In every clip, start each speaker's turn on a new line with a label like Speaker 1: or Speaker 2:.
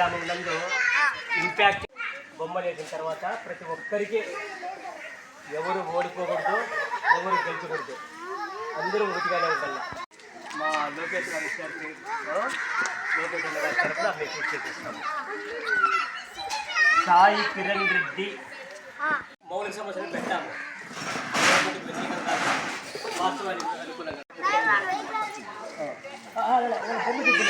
Speaker 1: గ్రామం నందు ఇంపాక్ట్ బొమ్మలు వేసిన తర్వాత ప్రతి ఒక్కరికి ఎవరు ఓడిపోకూడదు ఎవరు గెలిచకూడదు అందరూ ఒకటిగానే ఉండాలి మా లోకేష్ గారి లోకేష్ గారి తరఫున మీకు చూపిస్తాము సాయి కిరణ్ రెడ్డి మౌలిక సమస్యలు పెట్టాము. వాస్తవానికి అనుకూలంగా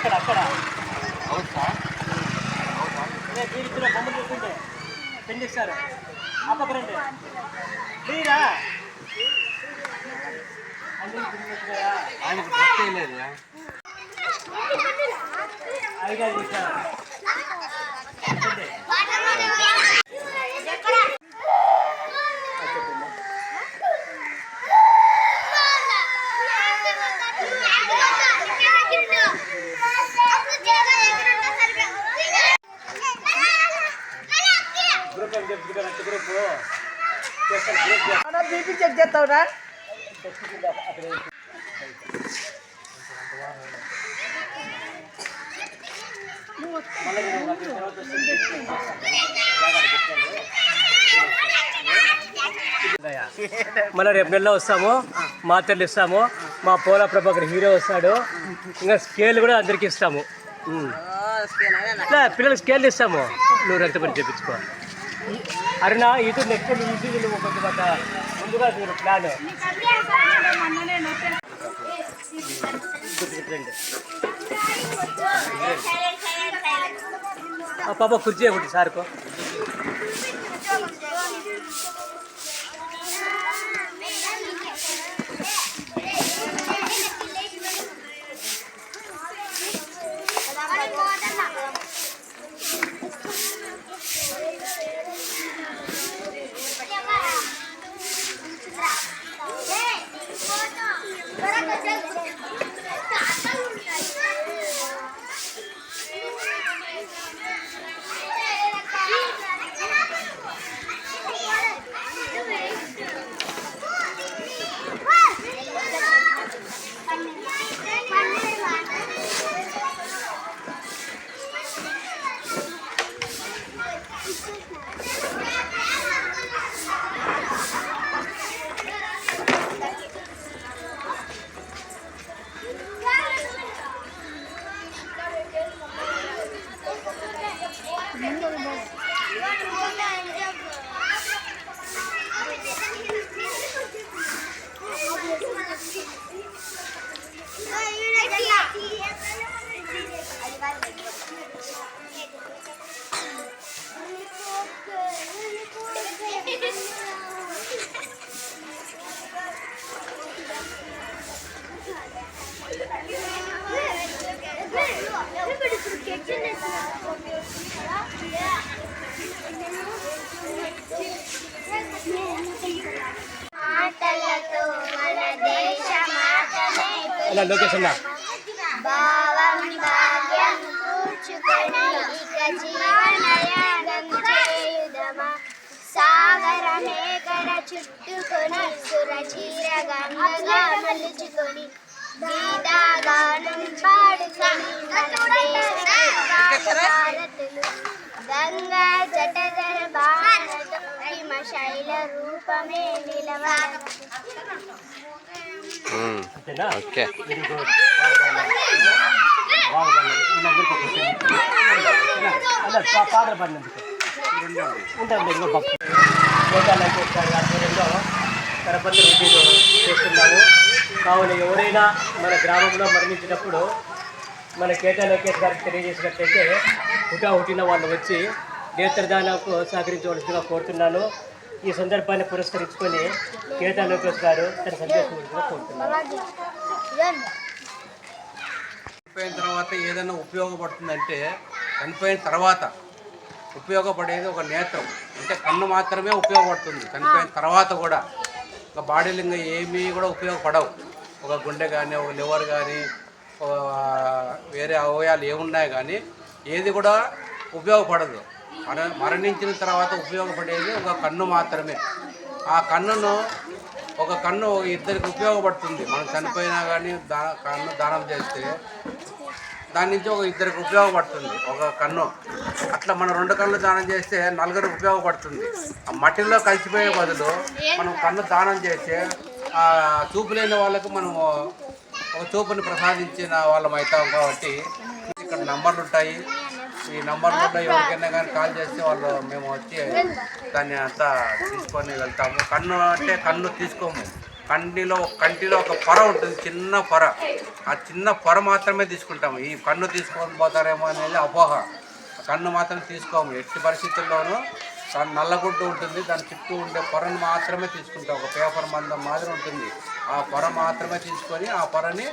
Speaker 1: అక్కడ అక్కడ
Speaker 2: అవుతా
Speaker 1: అదే మీరు ఇచ్చిన బొమ్మలు చూస్తుంటే పెండిస్తారు ఆ పక్కన రండి. మీరా అందరూ పెండిస్తున్నారా?
Speaker 2: ఆయనకు భక్తి లేదు
Speaker 1: ఐదు ఐదు ఇచ్చారు.
Speaker 3: బీపీ చెక్ చేస్తావురా
Speaker 1: మళ్ళీ రేపు నెలలో వస్తాము మాత్రలు ఇస్తాము మా పోలా ప్రభాకర్ హీరో వస్తాడు. ఇంకా స్కేల్ కూడా అందరికి ఇస్తాము. పిల్లలకి స్కేల్ ఇస్తాము. నువ్వు రక్తపరి చేయించుకో అరుణ ఇటు నెక్స్ట్ ఇది ముందుగా మీరు ప్లాన్ పాప కుర్చీ ఒకటి సార్కో. అలా లొకేషన్
Speaker 4: భావం భాగ్యం కూర్చుకొని ఇక జీవనయాగం చేయుదమా? చుట్టుకొని సురచీర గంగగా మలుచుకొని గీతాగానం పాడుకొని
Speaker 2: ఓకే.
Speaker 1: పాడినందుకు. ఉంటుంది ఇంకో పప్పు ఆధ్వర్యంలో చేస్తున్నాము. కావున ఎవరైనా మన గ్రామంలో మరణించినప్పుడు మన కేతా లోకేష్ గారికి తెలియజేసినట్లయితే హుటా హుటిన వాళ్ళు వచ్చి నేత్రదానకు సహకరించవలసిందిగా కోరుతున్నాను. ఈ సందర్భాన్ని పురస్కరించుకొని కేతా లోకేష్ గారు తన సందేశం
Speaker 2: చనిపోయిన తర్వాత ఏదైనా ఉపయోగపడుతుందంటే చనిపోయిన తర్వాత ఉపయోగపడేది ఒక నేత్రం. అంటే కన్ను మాత్రమే ఉపయోగపడుతుంది. చనిపోయిన తర్వాత కూడా ఒక బాడీలు ఇంకా ఏమీ కూడా ఉపయోగపడవు. ఒక గుండె కానీ ఒక లివర్ కానీ ఒక వేరే అవయవాలు ఏమున్నాయి కానీ ఏది కూడా ఉపయోగపడదు. మర మరణించిన తర్వాత ఉపయోగపడేది ఒక కన్ను మాత్రమే. ఆ కన్నును ఒక కన్ను ఇద్దరికి ఉపయోగపడుతుంది. మనం చనిపోయినా కానీ దా కన్ను దానం చేస్తే దాని నుంచి ఒక ఇద్దరికి ఉపయోగపడుతుంది ఒక కన్ను. అట్లా మనం రెండు కళ్ళు దానం చేస్తే నలుగురికి ఉపయోగపడుతుంది. ఆ మట్టిలో కలిసిపోయే బదులు మనం కన్ను దానం చేస్తే ఆ చూపు లేని వాళ్ళకు మనం ఒక చూపుని ప్రసాదించిన వాళ్ళం అవుతాం కాబట్టి ఇక్కడ నంబర్లు ఉంటాయి. ఈ నంబర్లలో ఎవరికైనా కానీ కాల్ చేస్తే వాళ్ళు మేము వచ్చి దాన్ని అంతా తీసుకొని వెళ్తాము. కన్ను అంటే కన్ను తీసుకోము. కంటిలో కంటిలో ఒక పొర ఉంటుంది చిన్న పొర. ఆ చిన్న పొర మాత్రమే తీసుకుంటాము. ఈ కన్ను తీసుకొని పోతారేమో అనేది అపోహ. కన్ను మాత్రం తీసుకోము. ఎట్టి పరిస్థితుల్లోనూ దాని నల్లగుడ్డు ఉంటుంది. దాని చుట్టూ ఉండే పొరను మాత్రమే తీసుకుంటాం ఒక పేపర్ మందం మాదిరి ఉంటుంది. ఆ పొర మాత్రమే తీసుకొని ఆ పొరని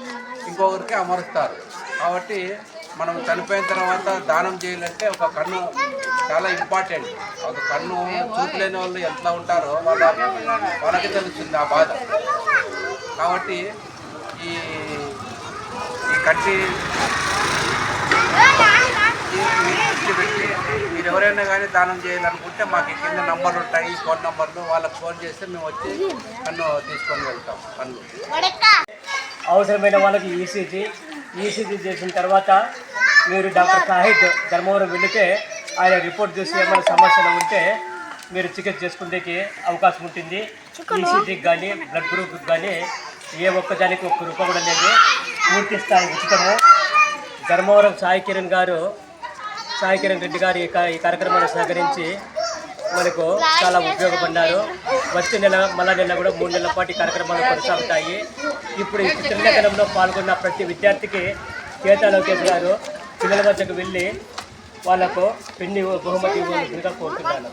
Speaker 2: ఇంకొకరికి అమరుస్తారు. కాబట్టి మనం చనిపోయిన తర్వాత దానం చేయాలంటే ఒక కన్ను చాలా ఇంపార్టెంట్. ఒక కన్ను చూపలేని వాళ్ళు ఎట్లా ఉంటారో వాళ్ళ వాళ్ళకి తెలుస్తుంది ఆ బాధ. కాబట్టి ఈ ఈ కంటి పెట్టి మీరు ఎవరైనా కానీ దానం చేయాలనుకుంటే మాకు కింద నంబర్లు ఉంటాయి ఫోన్ నంబర్లు వాళ్ళకి ఫోన్ చేస్తే మేము వచ్చి కన్ను తీసుకొని వెళ్తాం కన్ను.
Speaker 1: అవసరమైన వాళ్ళకి ఈసీజీ ఈసీజీ చేసిన తర్వాత మీరు డాక్టర్ సాహిద్ ధర్మవరం వెళితే ఆయన రిపోర్ట్ చూసి ఏమైనా సమస్యలు ఉంటే మీరు చికిత్స చేసుకునేకి అవకాశం ఉంటుంది. ఈసీజీకి కానీ బ్లడ్ గ్రూప్కి కానీ ఏ ఒక్కదానికి ఒక్క రూపాయి కూడా లేదు. పూర్తి స్థాయి ఉచితము. ధర్మవరం సాయి కిరణ్ గారు సాయి కిరణ్ రెడ్డి గారు ఈ ఈ కార్యక్రమాన్ని సహకరించి మనకు చాలా ఉపయోగపడ్డారు. వచ్చే నెల మళ్ళా నెల కూడా మూడు నెలల పాటు కార్యక్రమాలు కొనసాగుతాయి. ఇప్పుడు ఈ చిత్రలేఖనంలో పాల్గొన్న ప్రతి విద్యార్థికి కేతా లోకేష్ గారు పిల్లల వద్దకు వెళ్ళి వాళ్ళకు పెళ్ళి బహుమతి ఇవ్వాల్సిందిగా కోరుతున్నాను.